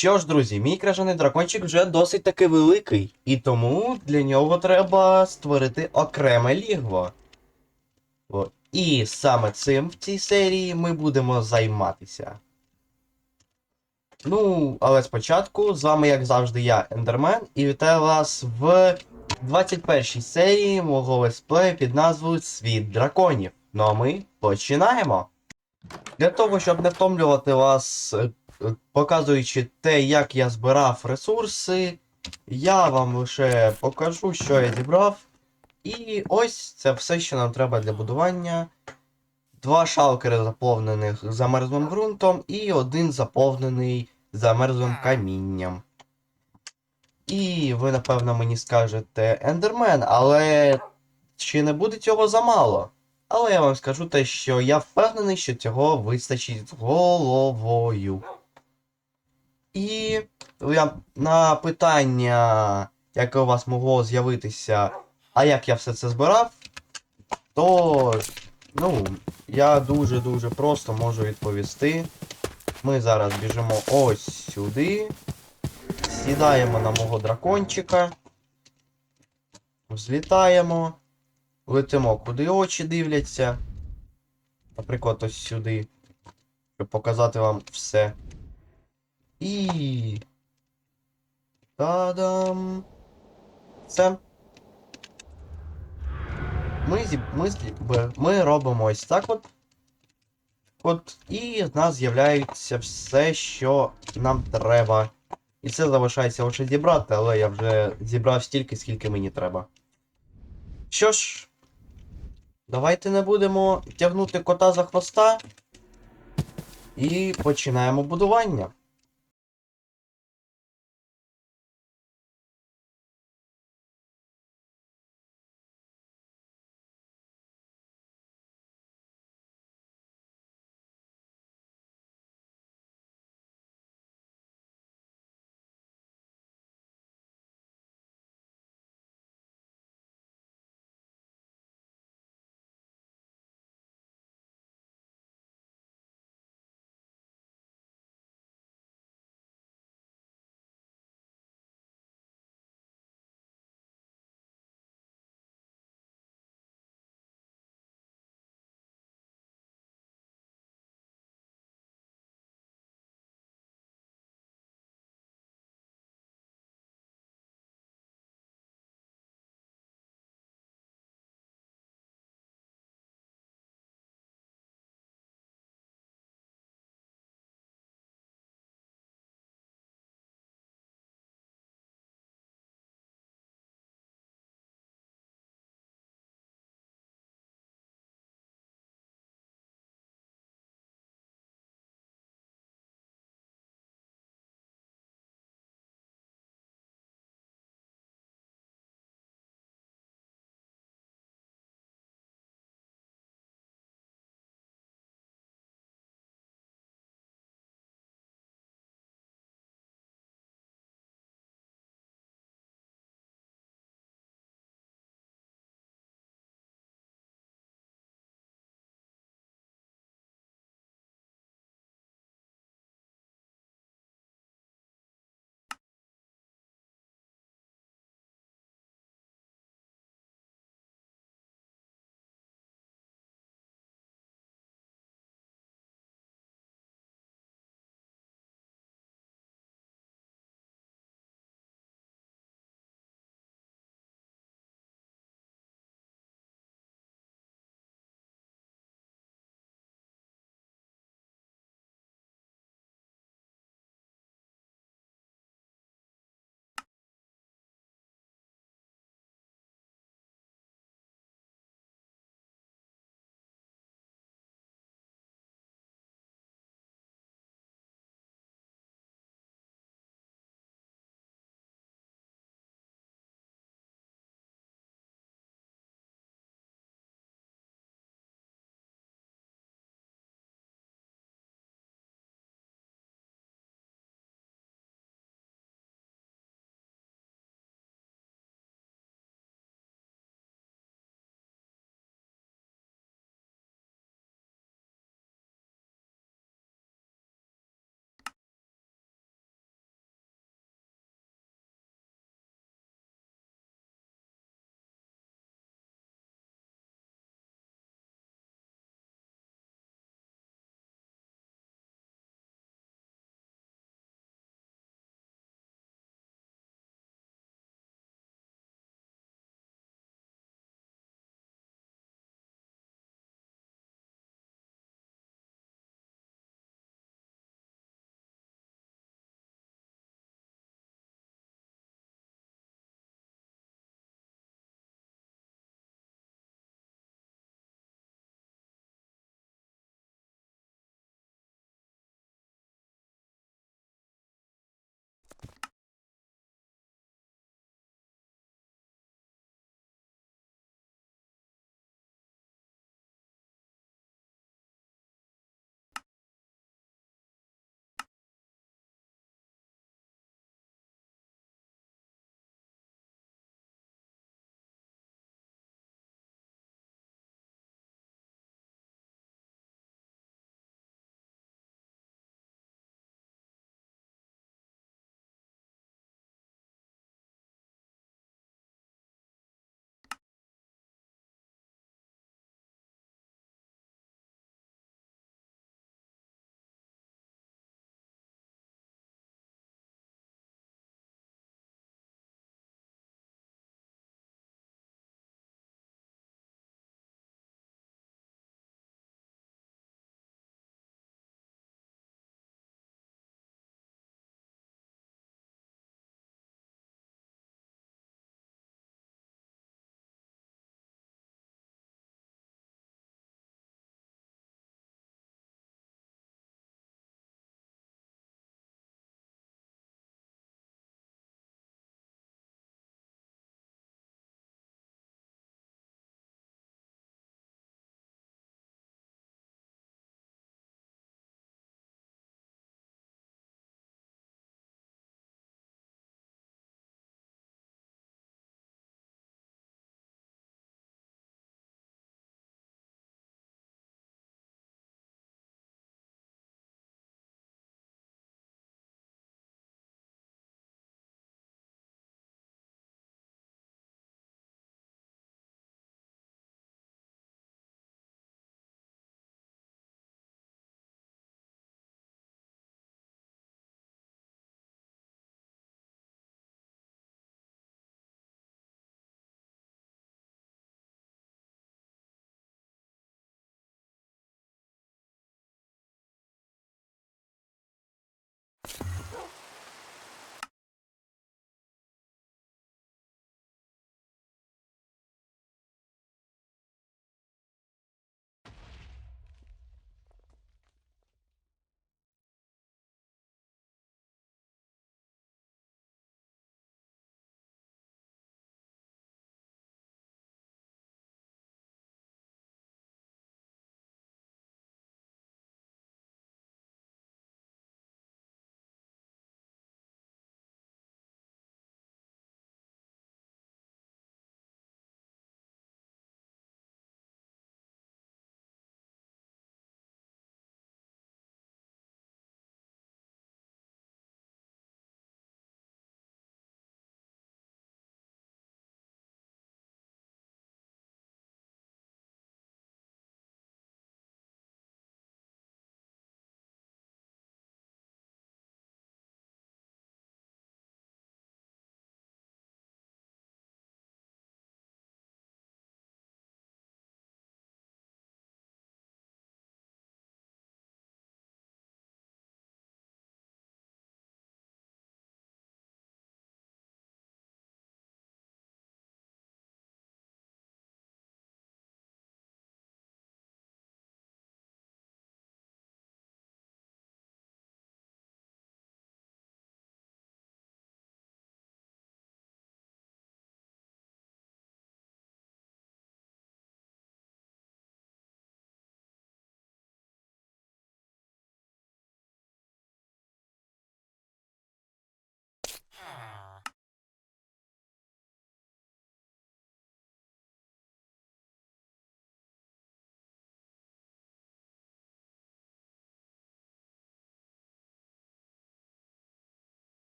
Що ж, друзі, мій крижаний дракончик вже досить таки великий, і тому для нього треба створити окреме лігво. О, І саме цим в цій серії ми будемо займатися. Ну, але спочатку з вами, як завжди, я, Ендермен, і вітаю вас в 21-й серії мого летсплею під назвою Світ драконів. Ну а ми починаємо. Для того, щоб не втомлювати вас, е, е, показуючи те, як я збирав ресурси, я вам лише покажу, що я зібрав. І ось це все, що нам треба для будування. Два шалкери заповнених замерзлим ґрунтом і один заповнений замерзлим камінням. І ви, напевно, мені скажете Ендермен, але чи не буде цього замало? Але я вам скажу те, що я впевнений, що цього вистачить з головою. І я на питання, яке у вас могло з'явитися, а як я все це збирав, то ну, я дуже-дуже просто можу відповісти. Ми зараз біжимо ось сюди. Сідаємо на мого дракончика. Взлітаємо. Летимо, куди очі дивляться. Наприклад, ось сюди. Щоб показати вам все. І. Та-дам! Все. Ми, зі... ми, ми робимо ось так от. От, і в нас з'являється все, що нам треба. І це залишається лише зібрати, але я вже зібрав стільки, скільки мені треба. Що ж, давайте не будемо тягнути кота за хвоста. І починаємо будування.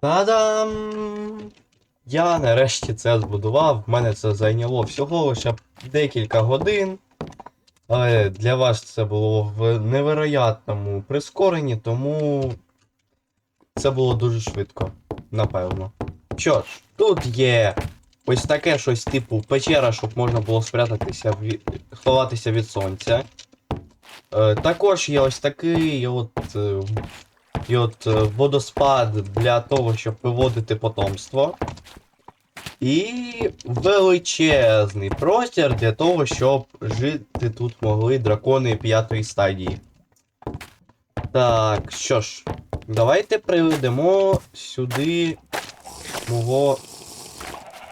Та-дам! Я нарешті це збудував. В мене це зайняло всього лише декілька годин. Але для вас це було в невероятному прискоренні, тому це було дуже швидко, напевно. Що ж, тут є ось таке щось типу печера, щоб можна було спрятатися, від... ховатися від сонця. Е, також є ось такий от, е, і от е, водоспад для того, щоб виводити потомство. І величезний простір для того, щоб жити тут могли дракони п'ятої стадії. Так, що ж, давайте приведемо сюди мого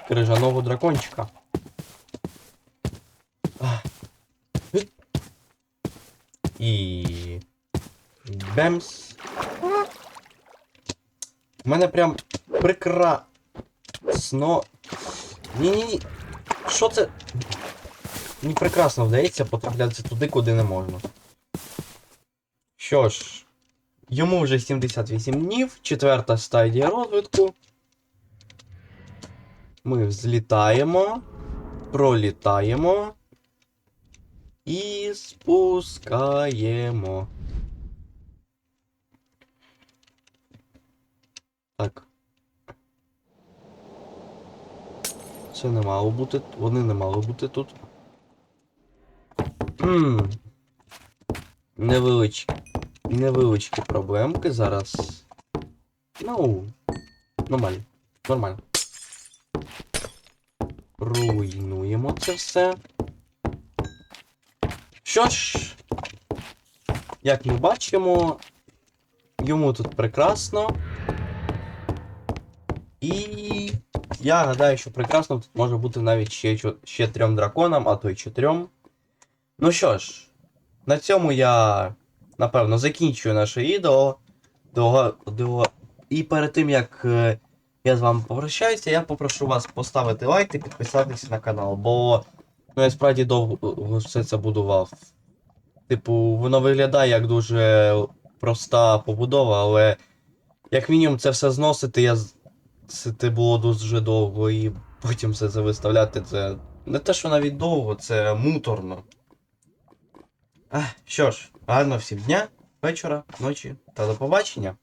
крижаного дракончика. І. Бемс. У мене прям прекрасно. Ні-ні-ні. Що це? Мені прекрасно вдається потраплятися туди, куди не можна. Що ж, йому вже 78 днів, четверта стадія розвитку. Ми взлітаємо, пролітаємо і спускаємо. Так. Це не мало бути. Вони не мали бути тут. Невеличкі. Невеличкі проблемки зараз. Ну. Нормально. Нормально. Руйнуємо це все. Що ж, як ми бачимо, йому тут прекрасно. І я гадаю, що прекрасно тут може бути навіть ще, ще трьом драконам, а то й чотирьом. Ну що ж, на цьому я напевно закінчую наше відео. До, до... І перед тим як е, я з вами попрощаюся, я попрошу вас поставити лайк і підписатися на канал, бо ну, я справді довго все це будував. Типу, воно виглядає як дуже проста побудова, але як мінімум це все зносити, я це було дуже довго, і потім все це виставляти, це не те, що навіть довго, це муторно. А, що ж, гарно всім дня, вечора, ночі та до побачення.